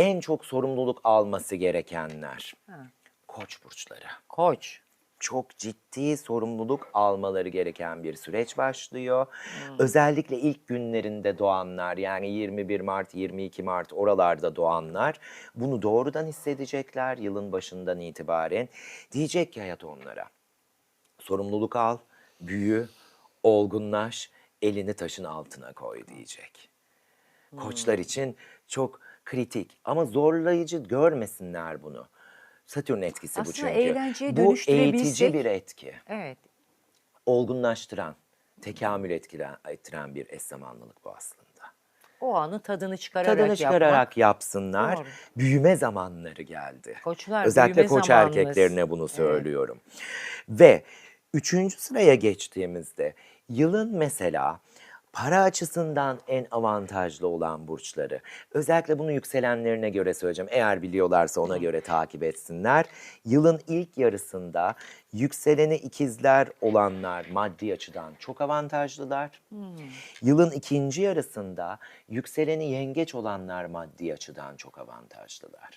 en çok sorumluluk alması gerekenler. Ha. Koç burçları. Koç. Çok ciddi sorumluluk almaları gereken bir süreç başlıyor. Özellikle ilk günlerinde doğanlar yani 21 Mart, 22 Mart oralarda doğanlar bunu doğrudan hissedecekler yılın başından itibaren. Diyecek ki hayat onlara sorumluluk al, büyü, olgunlaş, elini taşın altına koy diyecek. Koçlar için çok kritik ama zorlayıcı görmesinler bunu. Satürn etkisi bu Aslında çünkü. eğlenceye bu eğitici bir etki. Evet. Olgunlaştıran, tekamül etkilen, ettiren bir eş zamanlılık bu aslında. O anın tadını çıkararak Tadını çıkararak yapmak. yapsınlar. Doğru. Büyüme zamanları geldi. Koçlar, Özellikle koç zamanınız. erkeklerine bunu söylüyorum. Ve üçüncü sıraya geçtiğimizde yılın mesela para açısından en avantajlı olan burçları. Özellikle bunu yükselenlerine göre söyleyeceğim. Eğer biliyorlarsa ona göre takip etsinler. Yılın ilk yarısında yükseleni ikizler olanlar maddi açıdan çok avantajlılar. Yılın ikinci yarısında yükseleni yengeç olanlar maddi açıdan çok avantajlılar.